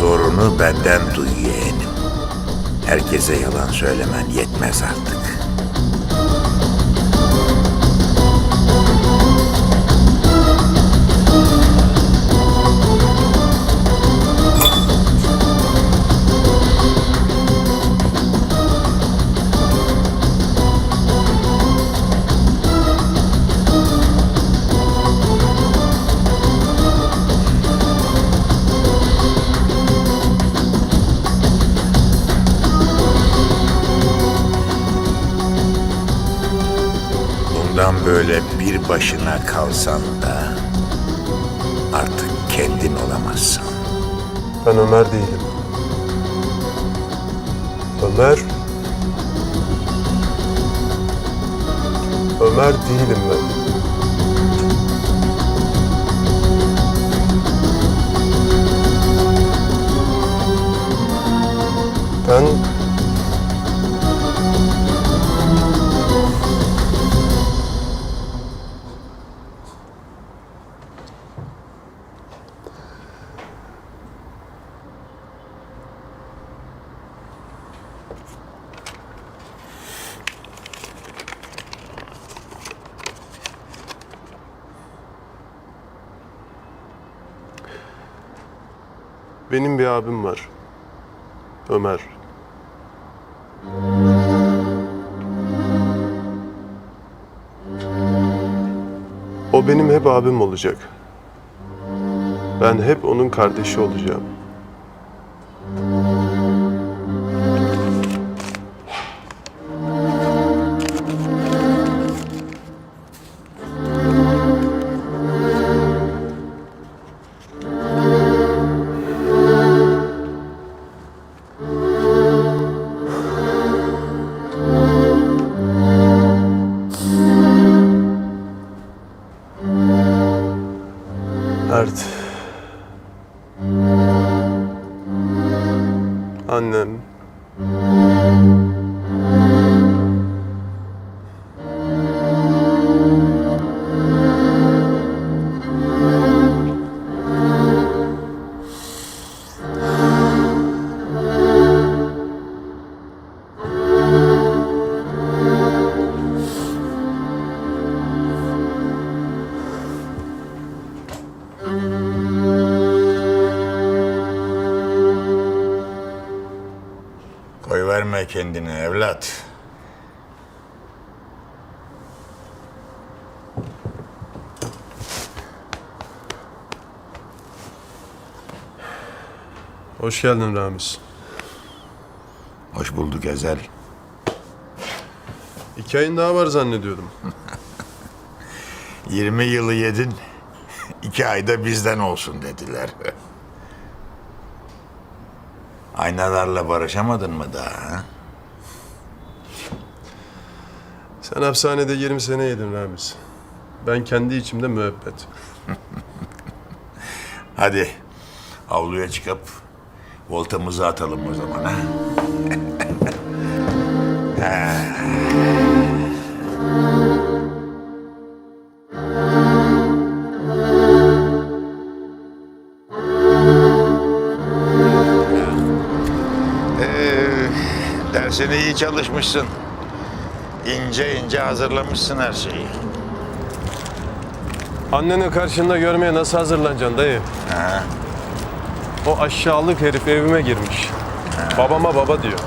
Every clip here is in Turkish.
zorunu benden duy yeğenim. Herkese yalan söylemen yetmez artık. Bundan böyle bir başına kalsan da artık kendin olamazsın. Ben Ömer değilim. Ömer... Ömer değilim ben. Ben... Benim bir abim var. Ömer. O benim hep abim olacak. Ben hep onun kardeşi olacağım. Mert. Kendini evlat. Hoş geldin Ramiz. Hoş bulduk Ezel. İki ayın daha var zannediyordum. 20 yılı yedin. iki ayda bizden olsun dediler. Aynalarla barışamadın mı daha? ha? Sen hapishanede 20 sene yedin Ramiz. Ben kendi içimde müebbet. Hadi avluya çıkıp voltamızı atalım o zaman ha. Ee, dersine iyi çalışmışsın. İnce ince hazırlamışsın her şeyi. Anneni karşında görmeye nasıl hazırlanacaksın dayı? O aşağılık herif evime girmiş. Babama baba diyor.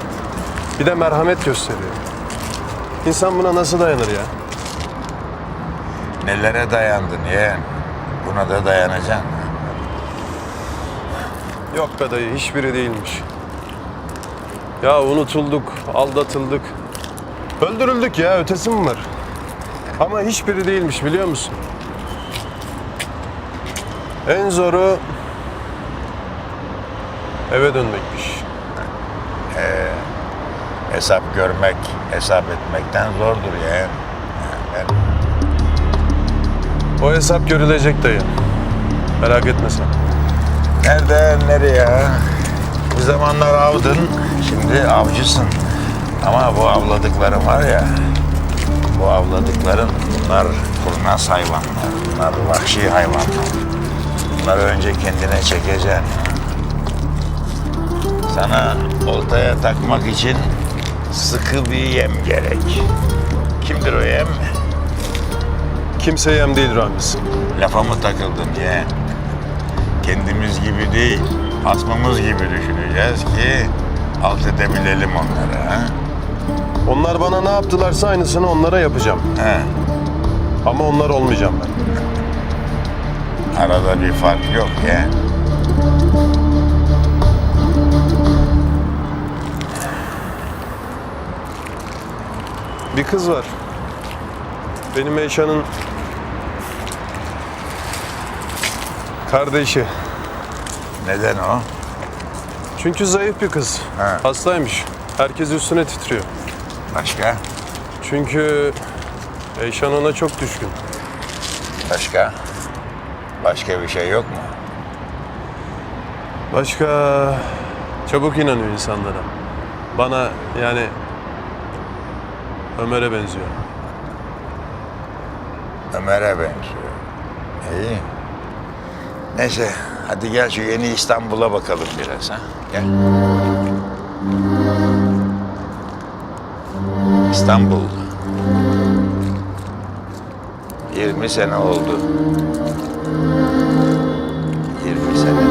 Bir de merhamet gösteriyor. İnsan buna nasıl dayanır ya? Nelere dayandın yeğen? Buna da dayanacaksın. Yok be dayı hiçbiri değilmiş. Ya unutulduk, aldatıldık. Öldürüldük ya ötesi mi var? Ama hiçbiri değilmiş biliyor musun? En zoru eve dönmekmiş. Hesap görmek, hesap etmekten zordur. Ben O hesap görülecek dayı. Merak etme sen. nereden nereye? Bir zamanlar avdın, şimdi avcısın. Ama bu avladıkların var ya, bu avladıkların bunlar kurnaz hayvanlar, bunlar vahşi hayvanlar. Bunları önce kendine çekeceksin. Sana oltaya takmak için sıkı bir yem gerek. Kimdir o yem? Kimse yem değil Ramiz. Lafa mı takıldın yeğen? Kendimiz gibi değil, asmamız gibi düşüneceğiz ki alt edebilelim onları. Ha? Onlar bana ne yaptılarsa aynısını onlara yapacağım. He. Ama onlar olmayacağım ben. Arada bir fark yok ya. Bir kız var. Benim Eyşan'ın kardeşi. Neden o? Çünkü zayıf bir kız. Ha. Hastaymış. Herkes üstüne titriyor. Başka? Çünkü Eyşan ona çok düşkün. Başka? Başka bir şey yok mu? Başka çabuk inanıyor insanlara. Bana yani Ömer'e benziyor. Ömer'e benziyor. İyi. Neyse hadi gel şu yeni İstanbul'a bakalım biraz ha. Gel. İstanbul. 20 sene oldu. 20 sene.